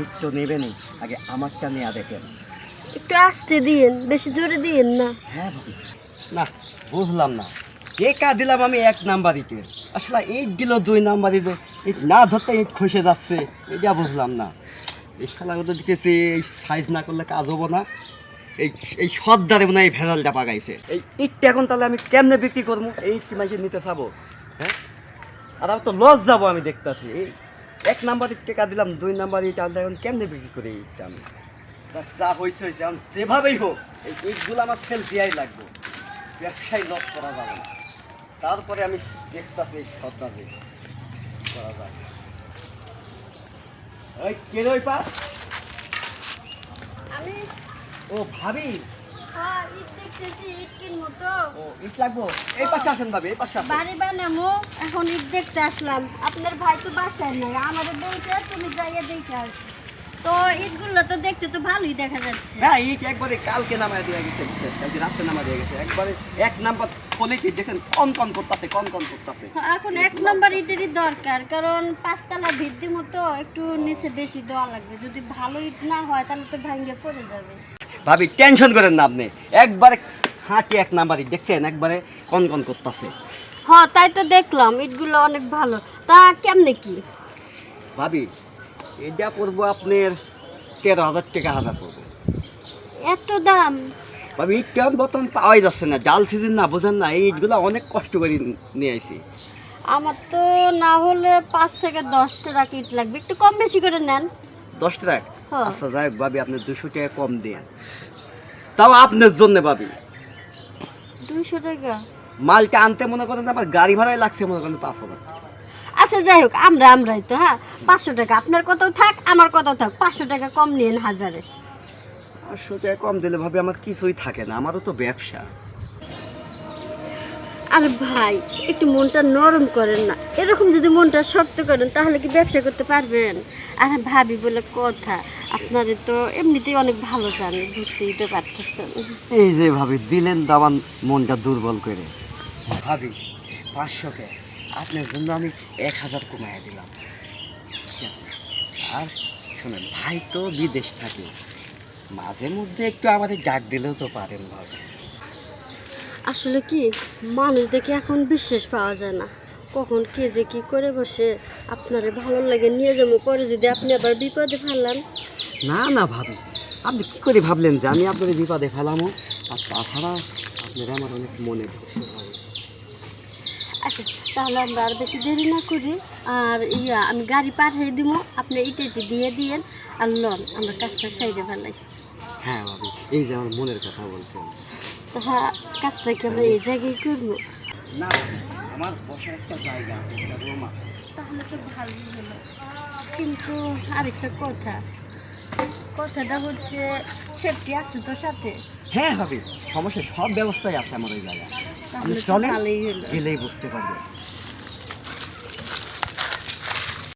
ইট তো নেবেনই আগে আমারটা নেওয়া দেখেন। একটু আসতে দিয়েন বেশি জোরে দিয়েন না। হ্যাঁ ভাবি। না বুঝলাম না। টেকা দিলাম আমি এক নাম্বার ইটের আসলে ইট দিল দুই নাম্বার ইটে। ইট না ধরতে ইট খসে যাচ্ছে এটা বুঝলাম না। এই শালাগুলো দেখতেছি এই সাইজ না করলে কাজ হব না। এই এই সর্দারে মনে হয় এই ভেজালটা পাকাইছে। এই ইটটা এখন তাহলে আমি কেমনে বিক্রি করব? এই কি মাসে নিতে চাবো? হ্যাঁ? আর আমি তো লস যাব আমি দেখতাছি। এই এক নাম্বার টেকা দিলাম দুই নাম্বার ইট আনলে এখন কেমনে বিক্রি করি এই ইটটা আমি যা হয়েছে হয়েছে আমি যেভাবেই হোক এই ইটগুলো আমার সেল দেওয়াই লাগবে। ব্যবসায় লস করা যাবে না। তারপরে আমি দেখতাছি এই সর্দারে করা যাবে ওই কে রে ওই পা? আমি। ও ভাবি। হ্যাঁ ইট দেখতেছি ইট কিনবো তো ও ইট লাগবো? এই পাশে আসেন ভাবি এই পাশে আসেন। বাড়ি বানামো এখন ইট দেখতে আসলাম। আপনার ভাই তো বাসায় নাই আমাদের বলছে তুমি যাইয়ে দেখে আসো। তো ইটগুলো তো দেখতে তো ভালোই দেখা যাচ্ছে। হ্যাঁ ইট একবারে কালকে নামায় দিয়ে গেছে রাত্রে নামায় গেছে। একবারে এক নাম্বার ফলে কি দেখেন কন কন করতেছে কন কন করতেছে। এখন এক নম্বর ইটেরই দরকার কারণ পাঁচতলা ভিত্তি মতো একটু নিচে বেশি দেওয়া লাগবে। যদি ভালো ইট না হয় তাহলে তো ভাঙ্গে পড়ে যাবে। ভাবি টেনশন করেন না আপনি। একবারে হাঁটি এক নাম্বারই দেখছেন? একবারে কন কন করতেছে। হ্যাঁ তাই তো দেখলাম ইটগুলো অনেক ভালো। তা কেমনে কি? ভাবি এটা পড়ব আপনার তেরো হাজার টাকা হাজার পড়ব। এত দাম? ভাবি ইট কেমন বর্তমান পাওয়াই যাচ্ছে না। জাল সিজন না বোঝেন না এই ইটগুলো অনেক কষ্ট করে নিয়ে আইছি। আমার তো না হলে পাঁচ থেকে দশ টাকা ইট লাগবে। একটু কম বেশি করে নেন। দশ টাকা হ্যাঁ। আচ্ছা যাই ভাবি আপনি দুশো টাকা কম দেন। তাও আপনার জন্য পাবি দুইশো টাকা। মালটা আনতে মনে করেন আমার গাড়ি ভাড়াই লাগছে মনে করেন পাঁচ হাজার আচ্ছা যাই হোক আমরা আমরাই তো হ্যাঁ? পাঁচশো টাকা আপনার কত থাক আমার কত থাক পাঁচশো টাকা কম নিন হাজারে। পাঁচশো টাকা কম দিলে ভাবে আমার কিছুই থাকে না আমারও তো ব্যবসা। আরে ভাই, একটু মনটা নরম করেন না। এরকম যদি মনটা শক্ত করেন, তাহলে কি ব্যবসা করতে পারবেন? আর ভাবি বলে কথা আপনারে তো এমনিতেই অনেক ভালো জানি বুঝতেই তো পারতেছেন। এই যে ভাবি, দিলেন আমার মনটা দুর্বল করে। ভাবি, পাঁচশো কে? আপনার জন্য আমি এক হাজার কমাইয়া দিলাম। ঠিক আছে? আর শোনেন, ভাই তো বিদেশ থাকে। মাঝে মধ্যে একটু আমাদের ডাক দিলেও তো পারেন ভাবি। আসলে কি মানুষ দেখে এখন বিশ্বাস পাওয়া যায় না। কখন কে যে কি করে বসে আপনারে ভালো লাগে নিয়ে যাব পরে যদি আপনি আবার বিপদে ফেলান। না না ভাবি। আপনি কি করে ভাবলেন যে আমি আপনার বিপদে ফেলামো? আর তাছাড়া আপনার আমার অনেক মনে ধরছে আচ্ছা তাহলে আমরা আর বেশি দেরি না করি। আর ইয়া আমি গাড়ি পাঠিয়ে দিব আপনি ইটে ইটে দিয়ে দিয়েন। আর লন আমরা কাজটা সাইডে ফেলাই। হ্যাঁ ভাবি এই যে আমার মনের কথা বলছেন। হ্যাঁ কাজটা কি আমরা এই জায়গায় করব? না আমার বসার একটা জায়গা আছে একটা রুম আছে। তাহলে তো ভালোই হলো। কিন্তু আরেকটা কথা। কথাটা হচ্ছে সেফটি আছে তো সাথে? হ্যাঁ ভাবি সমস্যা সব ব্যবস্থাই আছে আমার ওই জায়গায়। তাহলে তো চলেন? গেলেই বুঝতে পারবে।